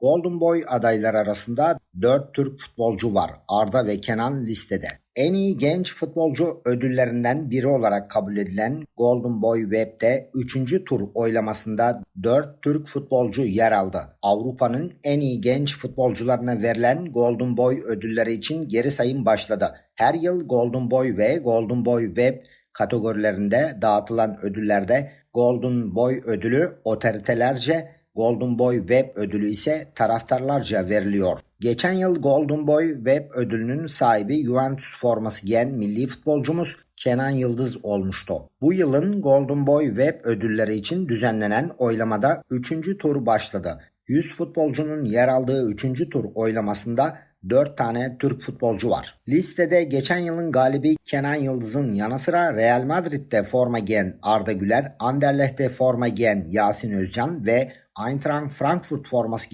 Golden Boy adaylar arasında 4 Türk futbolcu var. Arda ve Kenan listede. En iyi genç futbolcu ödüllerinden biri olarak kabul edilen Golden Boy Web'de 3. tur oylamasında 4 Türk futbolcu yer aldı. Avrupa'nın en iyi genç futbolcularına verilen Golden Boy ödülleri için geri sayım başladı. Her yıl Golden Boy ve Golden Boy Web kategorilerinde dağıtılan ödüllerde Golden Boy ödülü otoritelerce Golden Boy Web ödülü ise taraftarlarca veriliyor. Geçen yıl Golden Boy Web ödülünün sahibi Juventus forması giyen milli futbolcumuz Kenan Yıldız olmuştu. Bu yılın Golden Boy Web ödülleri için düzenlenen oylamada 3. tur başladı. 100 futbolcunun yer aldığı 3. tur oylamasında 4 tane Türk futbolcu var. Listede geçen yılın galibi Kenan Yıldız'ın yanı sıra Real Madrid'de forma giyen Arda Güler, Anderlecht'te forma giyen Yasin Özcan ve Eintracht Frankfurt forması